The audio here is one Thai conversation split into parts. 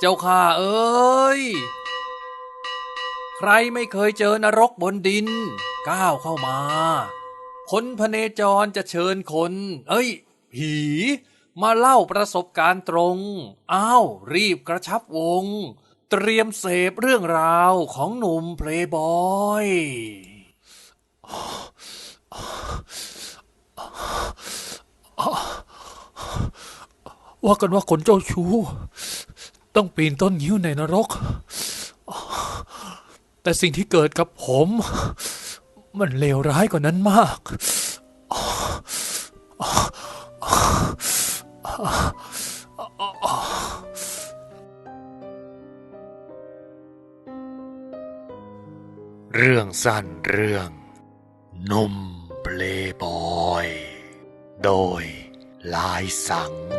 เจ้าข้าเอ้ย ใครไม่เคยเจอนรกบนดิน ก้าวเข้ามา คนพเนจรจะเชิญคน เอ้ย ผี มาเล่าประสบการณ์ตรง อ้าว รีบกระชับวง เตรียมเสพเรื่องราวของหนุ่มเพลย์บอยว่ากันว่าคนเจ้าชู้ ต้องปีนต้นยิ้วในนรก แต่สิ่งที่เกิดกับผม มันเลวร้ายกว่านั้นมาก เรื่องสั้นเรื่องนุ่มเปลบอย โดยลายสัง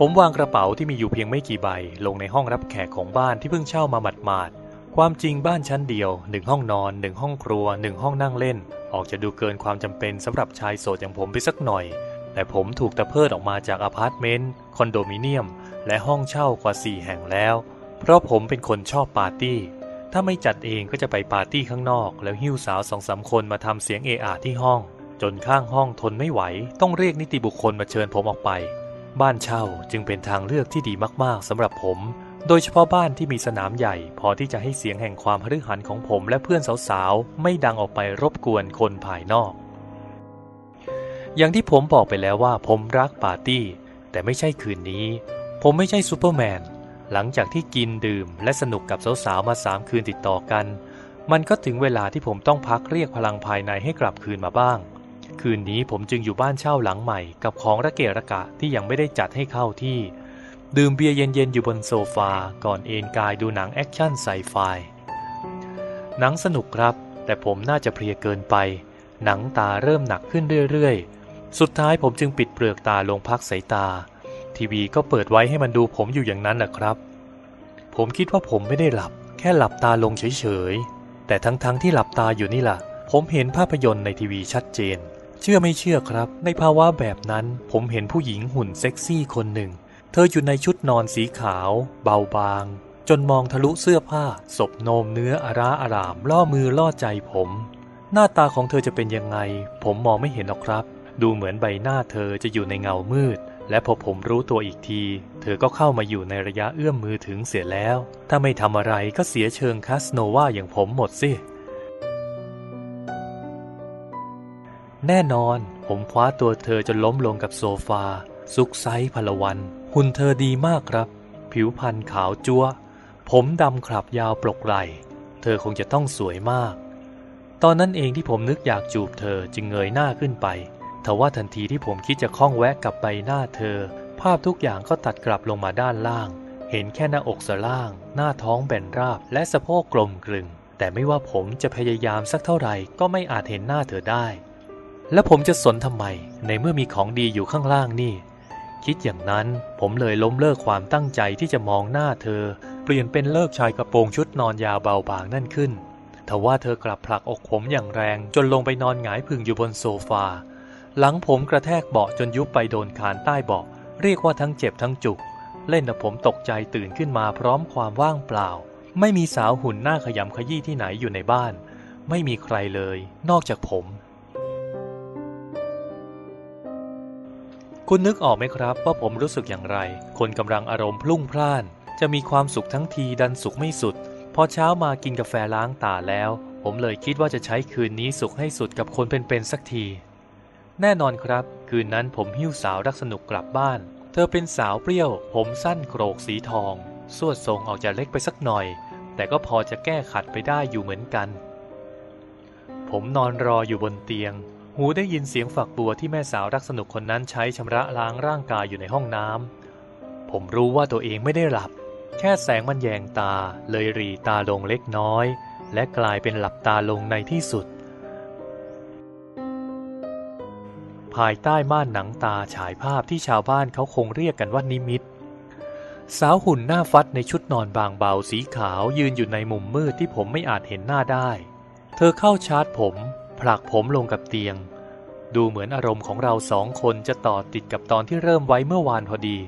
ผมวางกระเป๋าที่มีอยู่เพียงไม่กี่ใบ ลงในห้องรับแขกของบ้านที่เพิ่งเช่ามาหมาดๆ ความจริงบ้านชั้นเดียวหนึ่งห้องนอนหนึ่งห้องครัวหนึ่งห้องนั่งเล่น ออกจะดูเกินความจำเป็นสำหรับชายโสดอย่างผมไปสักหน่อย แต่ผมถูกตะเพิดออกมาจากอพาร์ตเมนต์ คอนโดมิเนียม และห้องเช่ากว่า4แห่งแล้ว เพราะผมเป็นคนชอบปาร์ตี้ ถ้าไม่จัดเองก็จะไปปาร์ตี้ข้างนอก แล้วหิ้วสาวสองสามคนมาทำเสียงเอะอะที่ห้อง จนข้างห้องทนไม่ไหว ต้องเรียกนิติบุคคลมาเชิญผมออกไป บ้านเช่าจึงเป็นทางเลือกที่ดีมากๆสำหรับผม โดยเฉพาะบ้านที่มีสนามใหญ่ พอที่จะให้เสียงแห่งความฮึหันของผมและเพื่อนสาวๆ ไม่ดังออกไปรบกวนคนภายนอก อย่างที่ผมบอกไปแล้วว่าผมรักปาร์ตี้ แต่ไม่ใช่คืนนี้ ผมไม่ใช่ซูเปอร์แมน หลังจากที่กินดื่ม และสนุกกับสาวๆมาสามคืนติดต่อกัน มันก็ถึงเวลาที่ผมต้องพักเรียกพลังภายในให้กลับคืนมาบ้าง คืนนี้ผมจึงอยู่บ้านเช่าหลังใหม่กับของระเกะระกะที่ยังไม่ได้จัดให้เข้าที่ ดื่มเบียร์เย็นๆอยู่บนโซฟา ก่อนเอนกายดูหนังแอคชั่นไซไฟหนังสนุกครับ แต่ผมน่าจะเพลียเกินไป หนังตาเริ่มหนักขึ้นเรื่อยๆ สุดท้ายผมจึงปิดเปลือกตาลงพักสายตา ทีวีก็เปิดไว้ให้มันดูผมอยู่อย่างนั้นแหละครับ ผมคิดว่าผมไม่ได้หลับ แค่หลับตาลงเฉยๆแต่ทั้งๆที่หลับตาอยู่นี่ล่ะ ผมเห็นภาพยนตร์ในทีวีชัดเจน เชื่อไม่เชื่อครับ ในภาวะแบบนั้น ผมเห็นผู้หญิงหุ่นเซ็กซี่คนหนึ่ง เธออยู่ในชุดนอนสีขาว เบาบาง จนมองทะลุเสื้อผ้า ศพโนมเนื้ออาราอาราม ล่อมือล่อใจผม หน้าตาของเธอจะเป็นยังไง ผมมองไม่เห็นหรอกครับ ดูเหมือนใบหน้าเธอจะอยู่ในเงามืด และพอผมรู้ตัวอีกที เธอก็เข้ามาอยู่ในระยะเอื้อมมือถึงเสียแล้ว ถ้าไม่ทำอะไรก็เสียเชิงคาสโนวาอย่างผมหมดสิ แน่นอน ผมคว้าตัวเธอจนล้มลงกับโซฟา ซุกไซพลวันหุ่นเธอดีมากครับ ผิวพรรณขาวจัวผมดำขลับยาวปลกไหลเธอคงจะต้องสวยมาก ตอนนั้นเองที่ผมนึกอยากจูบเธอจึงเงยหน้าขึ้นไปทว่าทันทีที่ผมคิดจะคล้องแวะกับใบหน้าเธอ ภาพทุกอย่างก็ตัดกลับลงมาด้านล่าง เห็นแค่หน้าอกสล่าง หน้าท้องแบนราบ และสะโพกกลมกลึง แต่ไม่ว่าผมจะพยายามสักเท่าไหร่ก็ไม่อาจเห็นหน้าเธอได้ และผมจะสนทำไม ในเมื่อมีของดีอยู่ข้างล่างนี่ คิดอย่างนั้นผมเลยล้มเลิกความตั้งใจที่จะมองหน้าเธอ เปลี่ยนเป็นเลิกชายกระโปรงชุดนอนยาวเบาบางนั่นขึ้นทว่าเธอกลับผลักอกผมอย่างแรงจนลงไปนอนหงายผึ่งอยู่บนโซฟา หลังผมกระแทกเบาะจนยุบไปโดนคานใต้เบาะเรียกว่าทั้งเจ็บทั้งจุก เล่นผมตกใจตื่นขึ้นมาพร้อมความว่างเปล่า ไม่มีสาวหุ่นหน้าขยำขยี้ที่ไหนอยู่ในบ้าน ไม่มีใครเลย นอกจากผม คุณนึกออกไหมครับว่าผมรู้สึกอย่างไร คนกำลังอารมณ์พลุ่งพล่าน จะมีความสุขทั้งทีดันสุขไม่สุด พอเช้ามากินกาแฟล้างตาแล้ว ผมเลยคิดว่าจะใช้คืนนี้สุขให้สุดกับคนเป็นๆสักที แน่นอนครับ คืนนั้นผมหิ้วสาวรักสนุกกลับบ้าน เธอเป็นสาวเปรี้ยว ผมสั้นโกรกสีทอง สวดทรงออกจะเล็กไปสักหน่อย แต่ก็พอจะแก้ขัดไปได้อยู่เหมือนกัน ผมนอนรออยู่บนเตียง หูได้ยินเสียงฝักบัวที่แม่สาวรักสนุกคนนั้นใช้ชำระล้างร่างกายอยู่ในห้องน้ำ ผมรู้ว่าตัวเองไม่ได้หลับ แค่แสงมันแยงตา เลยรีตาลงเล็กน้อย และกลายเป็นหลับตาลงในที่สุด ภายใต้ม่านหนังตาฉายภาพที่ชาวบ้านเขาคงเรียกกันว่านิมิต สาวหุ่นหน้าฟัดในชุดนอนบางเบาสีขาวยืนอยู่ในมุมมืดที่ผมไม่อาจเห็นหน้าได้ เธอเข้าชาร์จผม ผลักผมลงกับเตียง ดูเหมือนอารมณ์ของเราสองคนจะต่อติดกับตอนที่เริ่มไว้เมื่อวานพอดี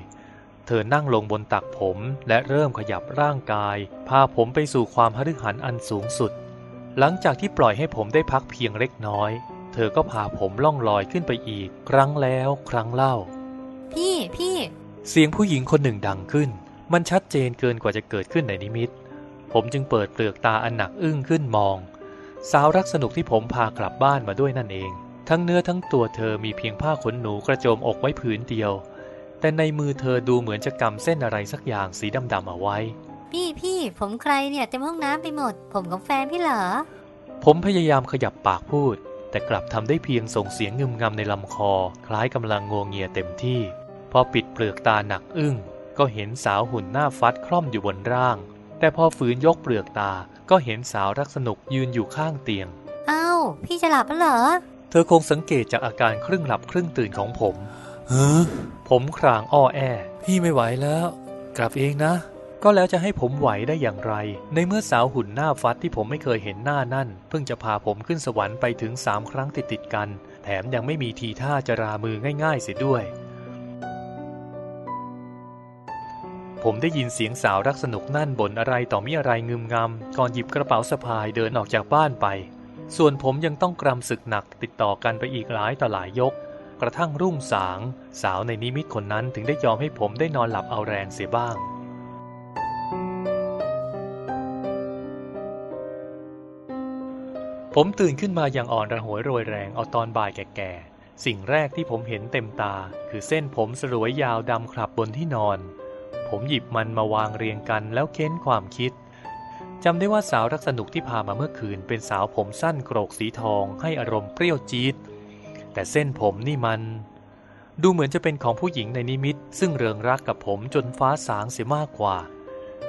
เธอนั่งลงบนตักผมและเริ่มขยับร่างกาย พาผมไปสู่ความหฤหันอันสูงสุด หลังจากที่ปล่อยให้ผมได้พักเพียงเล็กน้อย เธอก็พาผมล่องลอยขึ้นไปอีก ครั้งแล้วครั้งเล่า พี่พี่ เสียงผู้หญิงคนหนึ่งดังขึ้น มันชัดเจนเกินกว่าจะเกิดขึ้นในนิมิต ผมจึงเปิดเปลือกตาอันหนักอึ้งขึ้นมอง สาวรักสนุกที่ผมพากลับบ้านมาด้วยนั่นเอง ทั้งเนื้อทั้งตัวเธอมีเพียงผ้าขนหนูกระโจมอกไว้ผืนเดียว แต่ในมือเธอดูเหมือนจะกำเส้นอะไรสักอย่างสีดำๆเอาไว้ พี่พี่ผมใครเนี่ยเต็มห้องน้ำไปหมด ผมของแฟนพี่เหรอ ผมพยายามขยับปากพูด แต่กลับทำได้เพียงส่งเสียงงึมงำในลำคอ คล้ายกำลังงวงเงียเต็มที่ พอปิดเปลือกตาหนักอึ้ง ก็เห็นสาวหุ่นหน้าฟัดคล่อมอยู่บนร่าง แต่พอฝืนยกเปลือกตา ก็เห็นสาวรักสนุกยืนอยู่ข้างเตียงเอ้าพี่จะหลับแล้วเหรอ เธอคงสังเกตจากอาการครึ่งหลับครึ่งตื่นของผมเฮ้อผมครางอ้อแอ พี่ไม่ไหวแล้ว กลับเองนะ ก็แล้วจะให้ผมไหวได้อย่างไร ในเมื่อสาวหุ่นหน้าฟัดที่ผมไม่เคยเห็นหน้านั่น เพิ่งจะพาผมขึ้นสวรรค์ไปถึงสามครั้งติดติดๆกัน แถมยังไม่มีทีท่าจะรามือง่ายๆเสียด้วย ผมได้ยินเสียงสาวรักสนุกนั่นบ่นอะไรต่อมิอะไรงึมงำก่อนหยิบกระเป๋าสะพายเดินออกจากบ้านไป ส่วนผมยังต้องกรำศึกหนักติดต่อกันไปอีกหลายต่อหลายยก กระทั่งรุ่งสาง สาวในนิมิตคนนั้นถึงได้ยอมให้ผมได้นอนหลับเอาแรงเสียบ้างผมตื่นขึ้นมาอย่างอ่อนระหวยโรยแรงเอาตอนบ่ายแก่ๆ สิ่งแรกที่ผมเห็นเต็มตา คือเส้นผมสลวยยาวดำขลับบนที่นอน ผมหยิบมันมาวางเรียงกันแล้วเค้นความคิดจำได้ว่าสาวรักสนุกที่พามาเมื่อคืนเป็นสาวผมสั้นโกรกสีทองให้อารมณ์เปรี้ยวจี๊ดแต่เส้นผมนี่มัน ดูเหมือนจะเป็นของผู้หญิงในนิมิต ซึ่งเริงรักกับผมจนฟ้าสางเสียมากกว่า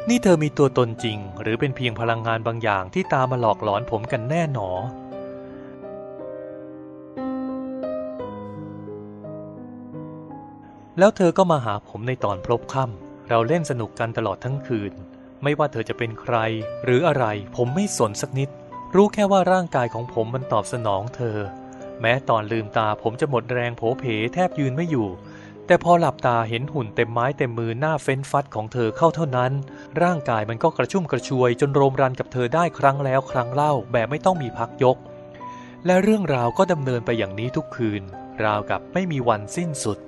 นี่เธอมีตัวตนจริง หรือเป็นเพียงพลังงานบางอย่างที่ตามมาหลอกหลอนผมกันแน่หนอแล้วเธอก็มาหาผมในตอนพลบค่ำ เราเล่นสนุกกันตลอดทั้งคืน ไม่ว่าเธอจะเป็นใคร หรืออะไรผมไม่สนสักนิด รู้แค่ว่าร่างกายของผมมันตอบสนองเธอ แม้ตอนลืมตาผมจะหมดแรงโผเพแทบยืนไม่อยู่ แต่พอหลับตาเห็นหุ่นเต็มไม้เต็มมือหน้าเฟ้นฟัดของเธอเข้าเท่านั้น ร่างกายมันก็กระชุ่มกระชวยจนโรมรันกับเธอได้ครั้งแล้วครั้งเล่าแบบไม่ต้องมีพักยก และเรื่องราวก็ดำเนินไปอย่างนี้ทุกคืน ราวกับไม่มีวันสิ้นสุด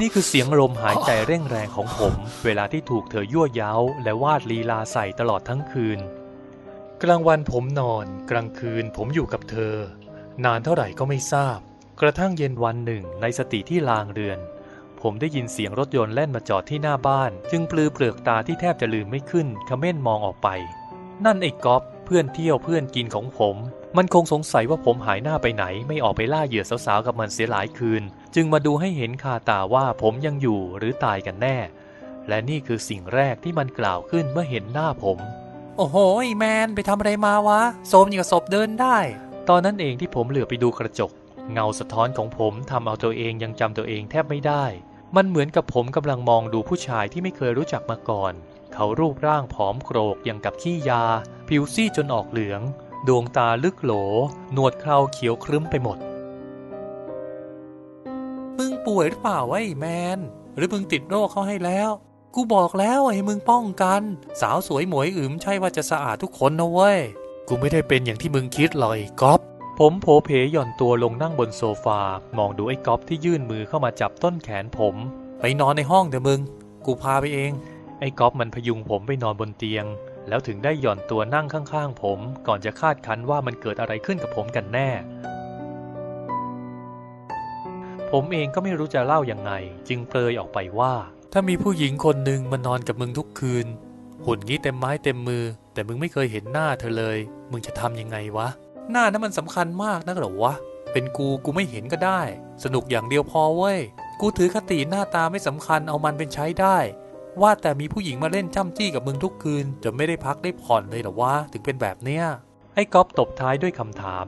นี่คือเสียงลมหายใจเร่งแรงของผม เวลาที่ถูกเธอยั่วเย้า และวาดลีลาใส่ตลอดทั้งคืน กลางวันผมนอน กลางคืนผมอยู่กับเธอ นานเท่าไหร่ก็ไม่ทราบ กระทั่งเย็นวันหนึ่งในสติที่ลางเรือน ผมได้ยินเสียงรถยนต์แล่นมาจอดที่หน้าบ้าน จึงปลือเปลือกตาที่แทบจะลืมไม่ขึ้นขม้นมองออกไป นั่นไอ้ก๊อฟเพื่อนเที่ยวเพื่อนกินของผม มันคงสงสัยว่าผมหายหน้าไปไหนไม่ออกไปล่าเหยื่อสาวๆกับมันเสียหลายคืน จึงมาดูให้เห็นคาตาว่าผมยังอยู่หรือตายกันแน่ และนี่คือสิ่งแรกที่มันกล่าวขึ้นเมื่อเห็นหน้าผม โอ้โหไอ้แมนไปทำอะไรมาวะโสมอย่างกับศพเดินได้ ตอนนั้นเองที่ผมเหลือไปดูกระจก เงาสะท้อนของผมทำเอาตัวเองยังจำตัวเองแทบไม่ได้ มันเหมือนกับผมกำลังมองดูผู้ชายที่ไม่เคยรู้จักมาก่อน เขารูปร่างผอมโกรกอย่างกับขี้ยา ผิวซีดจนออกเหลือง ดวงตาลึกโหล หนวดเคราเขียวครึ้มไปหมด มึงป่วยหรือเปล่าวะไอ้แมน หรือมึงติดโรคเขาให้แล้ว กูบอกแล้วให้มึงป้องกัน สาวสวยหมวยอึมใช่ว่าจะสะอาดทุกคนนะเว้ย กูไม่ได้เป็นอย่างที่มึงคิดหรอกไอ้ก๊อฟผมโผเพหย่อนตัวลงนั่งบนโซฟา มองดูไอ้ก๊อฟที่ยื่นมือเข้ามาจับต้นแขนผม ไปนอนในห้องเถอะมึง กูพาไปเอง ไอ้ก๊อฟมันพยุงผมไปนอนบนเตียง แล้วถึงได้หย่อนตัวนั่งข้างๆ ผมก่อนจะคาดคั้นว่ามันเกิดอะไรขึ้นกับผมกันแน่ ผมเองก็ไม่รู้จะเล่ายังไง จึงเปรยออกไปว่า ถ้ามีผู้หญิงคนหนึ่งมานอนกับมึงทุกคืน หุ่นงี้เต็มไม้เต็มมือ แต่มึงไม่เคยเห็นหน้าเธอเลย มึงจะทำยังไงวะ หน้านั้นมันสำคัญมากนักหรอวะ เป็นกูกูไม่เห็นก็ได้ สนุกอย่างเดียวพอเว้ย กูถือคติหน้าตาไม่สำคัญเอามันเป็นใช้ได้ ว่าแต่มีผู้หญิงมาเล่นจ้ำจี้กับมึงทุกคืน จนไม่ได้พักได้ผ่อนเลยเหรอวะถึงเป็นแบบเนี้ยไอ้ก๊อฟตบท้ายด้วยคำถาม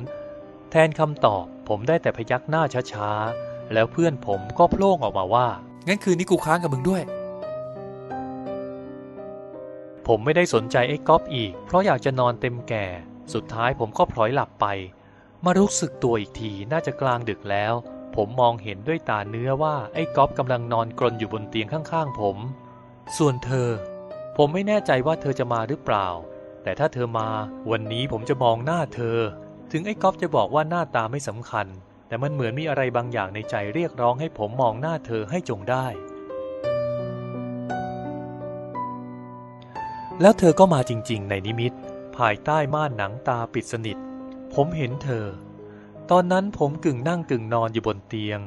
แทนคำตอบ ผมได้แต่พยักหน้าช้าๆ แล้วเพื่อนผมก็โพล่งออกมาว่า งั้นคืนนี้กูค้างกับมึงด้วย ผมไม่ได้สนใจไอ้ก๊อฟอีก เพราะอยากจะนอนเต็มแก่ สุดท้ายผมก็พลอยหลับไป มารู้สึกตัวอีกทีน่าจะกลางดึกแล้ว ผมมองเห็นด้วยตาเนื้อว่าไอ้ก๊อฟกำลังนอนกรนอยู่บนเตียงข้างๆ ผม ส่วนเธอ ผมไม่แน่ใจว่าเธอจะมาหรือเปล่า แต่ถ้าเธอมาวันนี้ผมจะมองหน้าเธอ ถึงไอ้ก๊อฟจะบอกว่าหน้าตาไม่สำคัญ แต่มันเหมือนมีอะไรบางอย่างในใจเรียกร้องให้ผมมองหน้าเธอให้จงได้ แล้วเธอก็มาจริง ๆ ในนิมิต ภายใต้ม่านหนังตาปิดสนิท ผมเห็นเธอ ตอนนั้นผมกึ่งนั่งกึ่งนอนอยู่บนเตียง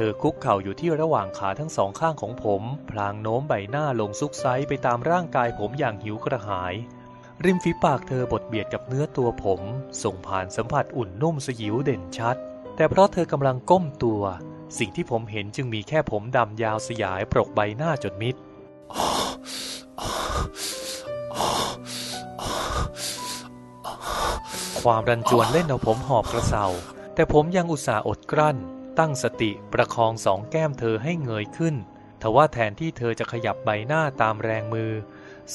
เธอคุกเข่าอยู่ที่ระหว่างขาทั้งสองข้างของผม พลางโน้มใบหน้าลงซุกไซไปตามร่างกายผมอย่างหิวกระหาย ริมฝีปากเธอบดเบียดกับเนื้อตัวผม ส่งผ่านสัมผัสอุ่นนุ่มสยิวเด่นชัด แต่เพราะเธอกำลังก้มตัว สิ่งที่ผมเห็นจึงมีแค่ผมดำยาวสยายปรกใบหน้าจนมิดความรันจวนเล่นเอาผมหอบกระเซาแต่ผมยังอุตส่าห์อดกลั้น ตั้งสติประคองสองแก้มเธอให้เงยขึ้น ทว่าแทนที่เธอจะขยับใบหน้าตามแรงมือ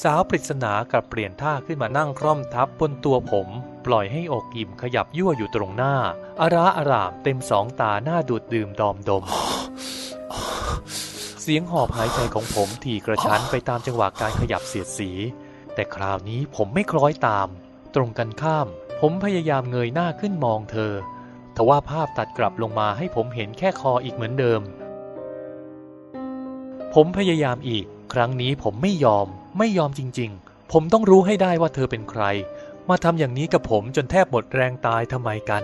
สาวปริศนากลับเปลี่ยนท่าขึ้นมานั่งคร่อมทับบนตัวผม ปล่อยให้อกอิ่มขยับยั่วอยู่ตรงหน้า อาราอารามเต็มสองตาหน้าดูดดื่มดอมดม เสียงหอบหายใจของผมถี่กระชั้นไปตามจังหวะการขยับเสียดสี แต่คราวนี้ผมไม่คล้อยตาม ตรงกันข้าม ผมพยายามเงยหน้าขึ้นมองเธอ ทว่าภาพตัดกลับลงมาให้ผมเห็นแค่คออีกเหมือนเดิม ผมพยายามอีก ครั้งนี้ผมไม่ยอม ไม่ยอมจริง ๆ ผมต้องรู้ให้ได้ว่าเธอเป็นใคร มาทำอย่างนี้กับผมจนแทบหมดแรงตายทำไมกัน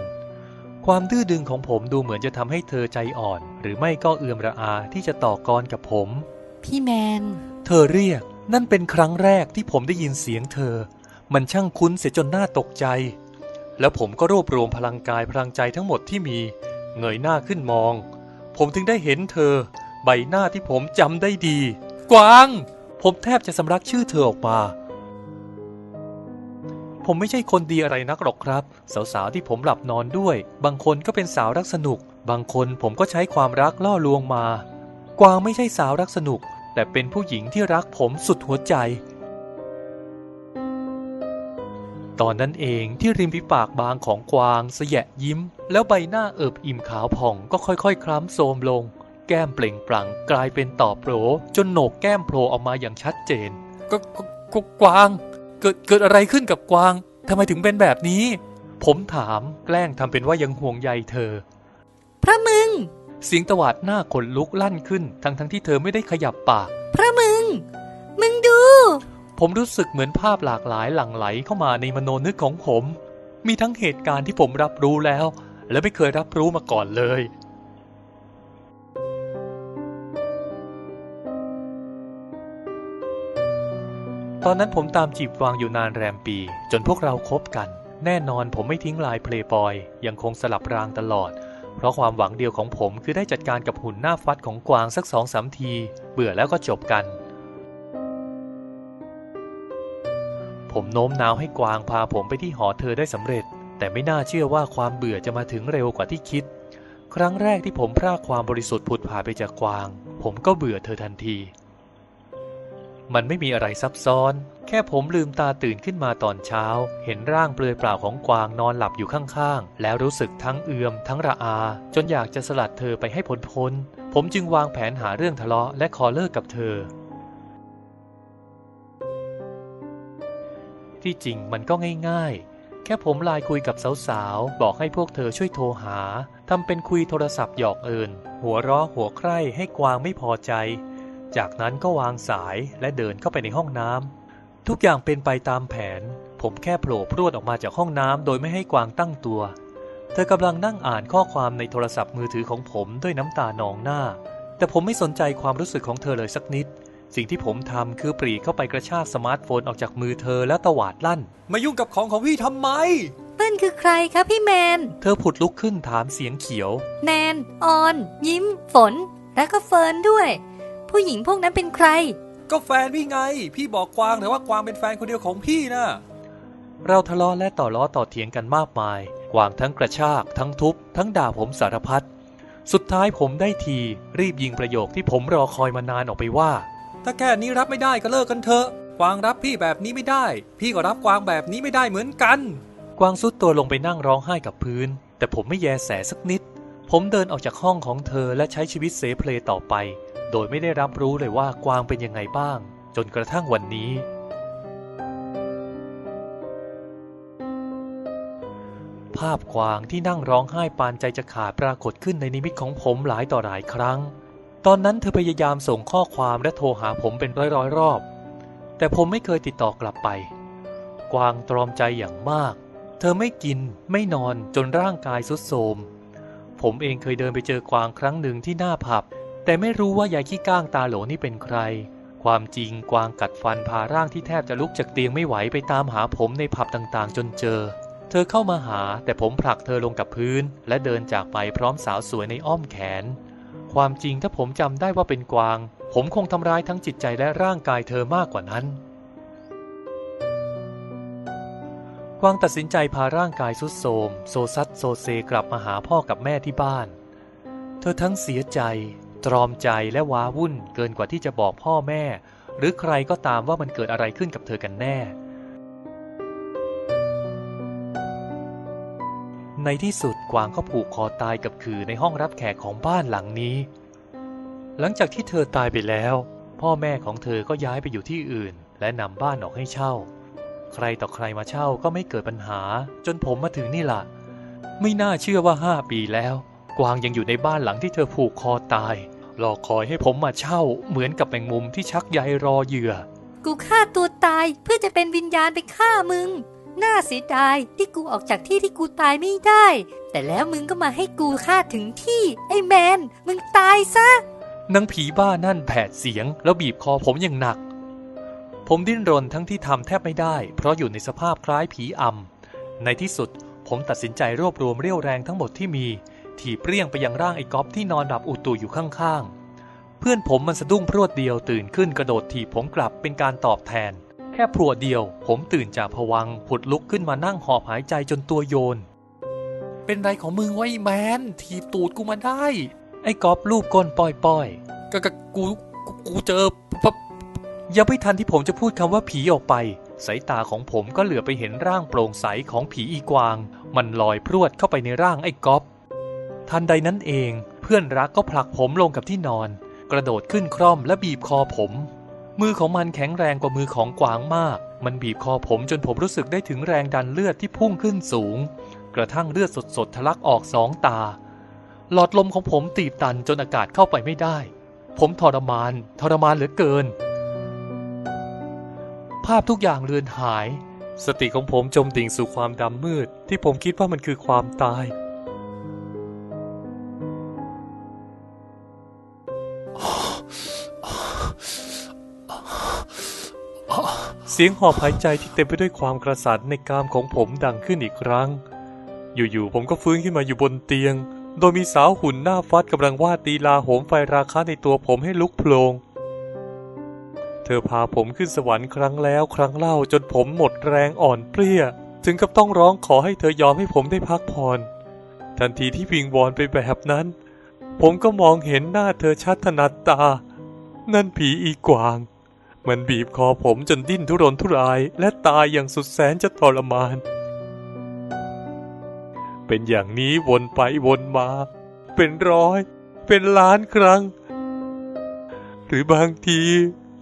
ความดื้อดึงของผมดูเหมือนจะทำให้เธอใจอ่อน หรือไม่ก็เอือมระอาที่จะต่อกรกับผม พี่แมน เธอเรียก นั่นเป็นครั้งแรกที่ผมได้ยินเสียงเธอ มันช่างคุ้นเสียจนน่าตกใจ แล้วผมก็รวบรวมพลังกายพลังใจทั้งหมดที่มี เงยหน้าขึ้นมอง ผมถึงได้เห็นเธอ ใบหน้าที่ผมจำได้ดี กวาง ผมแทบจะสำลักชื่อเธอออกมา ผมไม่ใช่คนดีอะไรนักหรอกครับ สาวๆที่ผมหลับนอนด้วย บางคนก็เป็นสาวรักสนุก บางคนผมก็ใช้ความรักล่อลวงมา กวางไม่ใช่สาวรักสนุก แต่เป็นผู้หญิงที่รักผมสุดหัวใจ ตอนนั้นเองที่ริมฝีปากบางของกวางสยะยิ้ม แล้วใบหน้าเอิบอิ่มขาวผ่องก็ค่อยๆ คล้ำโทรมลง แก้มเปล่งปลั่งกลายเป็นตอบโปรจนโหนกแก้มโผล่ออกมาอย่างชัดเจนก็ก็ก็กวาง เกิดเกิดอะไรขึ้นกับกวางทำไมถึงเป็นแบบนี้ ผมถามแกล้งทำเป็นว่ายังห่วงใยเธอ พระมึง เสียงตวาดหน้าขนลุกลั่นขึ้น ทั้งทั้งๆที่เธอไม่ได้ขยับปาก พระมึง มึงดู ผมรู้สึกเหมือนภาพหลากหลายหลั่งไหลเข้ามาในมโนนึกของผม มีทั้งเหตุการณ์ที่ผมรับรู้แล้ว และไม่เคยรับรู้มาก่อนเลย ตอนนั้นผมตามจีบวางอยู่นานแรมปี จนพวกเราคบกัน แน่นอนผมไม่ทิ้งลายเพลย์บอย ยังคงสลับรางตลอด เพราะความหวังเดียวของผมคือได้จัดการกับหุ่นหน้าฟัดของกวางสักสองสามที เบื่อแล้วก็จบกัน ผมโน้มน้าวให้กวางพาผมไปที่หอเธอได้สำเร็จ แต่ไม่น่าเชื่อว่าความเบื่อจะมาถึงเร็วกว่าที่คิด ครั้งแรกที่ผมพรากความบริสุทธิ์ผุดผ่าไปจากกวาง ผมก็เบื่อเธอทันที มันไม่มีอะไรซับซ้อน แค่ผมลืมตาตื่นขึ้นมาตอนเช้า เห็นร่างเปลือยเปล่าของกวางนอนหลับอยู่ข้างๆ แล้วรู้สึกทั้งเอือม ทั้งระอา จนอยากจะสลัดเธอไปให้พ้นๆผมจึงวางแผนหาเรื่องทะเลาะและขอเลิกกับเธอ ที่จริงมันก็ง่ายๆ แค่ผมไลน์คุยกับสาวๆ บอกให้พวกเธอช่วยโทรหาทำเป็นคุยโทรศัพท์หยอกเอิญหัวเราะหัวใคร่ให้กวางไม่พอใจ จากนั้นก็วางสายและเดินเข้าไปในห้องน้ำทุกอย่างเป็นไปตามแผน ผมแค่โผล่พรวดออกมาจากห้องน้ำโดยไม่ให้กวางตั้งตัว เธอกำลังนั่งอ่านข้อความในโทรศัพท์มือถือของผมด้วยน้ำตานองหน้า แต่ผมไม่สนใจความรู้สึกของเธอเลยสักนิด สิ่งที่ผมทำคือปรีเข้าไปกระชากสมาร์ทโฟนออกจากมือเธอแล้วตวาดลั่น มายุ่งกับของของพี่ทำไม นั่นคือใครคะพี่แมน เธอผุดลุกขึ้นถามเสียงเขียว แนน ออน ยิ้ม ฝน และก็เฟิร์นด้วย ผู้หญิงพวกนั้นเป็นใคร ก็แฟนพี่ไง พี่บอกกวางแต่ว่ากวางเป็นแฟนคนเดียวของพี่นะเราทะเลาะและต่อล้อต่อเถียงกันมากมาย กวางทั้งกระชาก ทั้งทุบ ทั้งด่าผมสารพัด สุดท้ายผมได้ทีรีบยิงประโยคที่ผมรอคอยมานานออกไปว่า ถ้าแค่นี้รับไม่ได้ก็เลิกกันเถอะ กวางรับพี่แบบนี้ไม่ได้ พี่ก็รับกวางแบบนี้ไม่ได้เหมือนกัน กวางซุดตัวลงไปนั่งร้องไห้กับพื้น แต่ผมไม่แยแสสักนิด ผมเดินออกจากห้องของเธอและใช้ชีวิตเซเพลต่อไป โดยไม่ได้รับรู้เลยว่ากวางเป็นยังไงบ้าง จนกระทั่งวันนี้ ภาพกวางที่นั่งร้องไห้ปานใจจะขาดปรากฏขึ้นในนิมิตของผมหลายต่อหลายครั้ง ตอนนั้นเธอพยายามส่งข้อความและโทรหาผมเป็นร้อยๆรอบ แต่ผมไม่เคยติดต่อกลับไป กวางตรอมใจอย่างมาก เธอไม่กินไม่นอนจนร่างกายสุดโทรมผมเองเคยเดินไปเจอกวางครั้งหนึ่งที่หน้าผับ แต่ไม่รู้ว่ายายขี้ก้างตาโหลนี่เป็นใคร ความจริงกวางกัดฟันพาร่างที่แทบจะลุกจากเตียงไม่ไหวไปตามหาผมในผับต่างๆ จนเจอ เธอเข้ามาหาแต่ผมผลักเธอลงกับพื้น และเดินจากไปพร้อมสาวสวยในอ้อมแขน ความจริงถ้าผมจำได้ว่าเป็นกวาง ผมคงทำร้ายทั้งจิตใจและร่างกายเธอมากกว่านั้น กวางตัดสินใจพาร่างกายสุดโทมโซซัดโซเซกลับมาหาพ่อกับแม่ที่บ้าน เธอทั้งเสียใจ ตรอมใจและว้าวุ่นเกินกว่าที่จะบอกพ่อแม่ หรือใครก็ตามว่ามันเกิดอะไรขึ้นกับเธอกันแน่ ในที่สุด กวางก็ผูกคอตายกับขื่อในห้องรับแขกของบ้านหลังนี้ หลังจากที่เธอตายไปแล้ว พ่อแม่ของเธอก็ย้ายไปอยู่ที่อื่น และนำบ้านออกให้เช่า ใครต่อใครมาเช่าก็ไม่เกิดปัญหา จนผมมาถึงนี่ล่ะ ไม่น่าเชื่อว่าห้าปีแล้ว กวางยังอยู่ในบ้านหลังที่เธอผูกคอตายรอคอยให้ผมมาเช่า เหมือนกับแมงมุมที่ชักใยรอเหยื่อ กูฆ่าตัวตายเพื่อจะเป็นวิญญาณไปฆ่ามึง น่าเสียดายที่กูออกจากที่ที่กูตายไม่ได้ แต่แล้วมึงก็มาให้กูฆ่าถึงที่ไอ้แมน มึงตายซะนางผีบ้านั่นแผดเสียง แล้วบีบคอผมอย่างหนัก ผมดิ้นรนทั้งที่ทำแทบไม่ได้ เพราะอยู่ในสภาพคล้ายผีอำในที่สุดผมตัดสินใจรวบรวมเรี่ยวแรงทั้งหมดที่มีถีบเปรี้ยงไปยังร่างไอ้ก๊อฟที่นอนหลับอุตุอยู่ข้างๆ เพื่อนผมมันสะดุ้งพรวดเดียวตื่นขึ้นกระโดดถีบผมกลับเป็นการตอบแทน แค่พรวดเดียวผมตื่นจากผวังค์ผุดลุกขึ้นมานั่งหอบหายใจจนตัวโยน เป็นไรของมึงไวะไอ้แมนทีบตูดกูมาได้ ไอ้ก๊อฟลูบก้นป้อยๆกะกะกูกูกูเจอปะยังไม่ทันที่ผมจะพูดคำว่าผีออกไป สายตาของผมก็เหลือไปเห็นร่างโปร่งใสของผีอีกวาง มันลอยพรวดเข้าไปในร่างไอ้ก๊อฟทันใดนั้นเอง เพื่อนรักก็ผลักผมลงกับที่นอน กระโดดขึ้นคร่อมและบีบคอผม มือของมันแข็งแรงกว่ามือของกวางมาก มันบีบคอผมจนผมรู้สึกได้ถึงแรงดันเลือดที่พุ่งขึ้นสูง กระทั่งเลือดสดๆทะลักออกสองตา หลอดลมของผมตีบตันจนอากาศเข้าไปไม่ได้ ผมทรมาน ทรมานเหลือเกิน ภาพทุกอย่างเลือนหาย สติของผมจมดิ่งสู่ความดำมืด ที่ผมคิดว่ามันคือความตาย เสียงหอบหายใจที่เต็มไปด้วยความกระสันในกามของผมดังขึ้นอีกครั้ง อยู่ๆผมก็ฟื้นขึ้นมาอยู่บนเตียง โดยมีสาวหุ่นหน้าฟัดกำลังวาดตีลาโหมไฟราคาในตัวผมให้ลุกโพลง เธอพาผมขึ้นสวรรค์ครั้งแล้วครั้งเล่าจนผมหมดแรงอ่อนเปรี้ย ถึงกับต้องร้องขอให้เธอยอมให้ผมได้พักผ่อน ทันทีที่วิงวอนไปแบบนั้น ผมก็มองเห็นหน้าเธอชัดถนัดตา นั่นผีอีกวาง มันบีบคอผมจนดิ้นทุรนทุราย และตายอย่างสุดแสนจะทรมาน เป็นอย่างนี้วนไปวนมา เป็นร้อย เป็นล้านครั้ง หรือบางที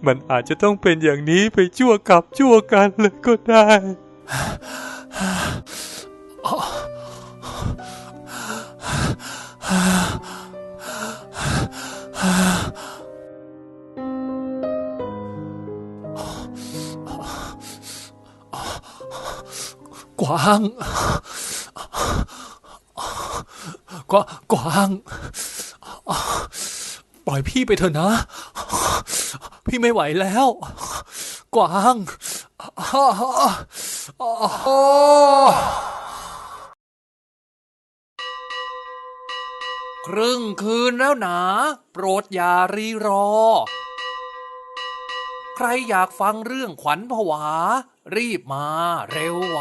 มันอาจจะต้องเป็นอย่างนี้ไปชั่วกับชั่วกันเลยก็ได้ กวางกวากวาง ปล่อยพี่ไปเถอะนะ พี่ไม่ไหวแล้ว กวางครึ่งคืนแล้วนาโปรดอย่ารีรอ ใครอยากฟังเรื่องขวัญผวา รีบมาเร็วไว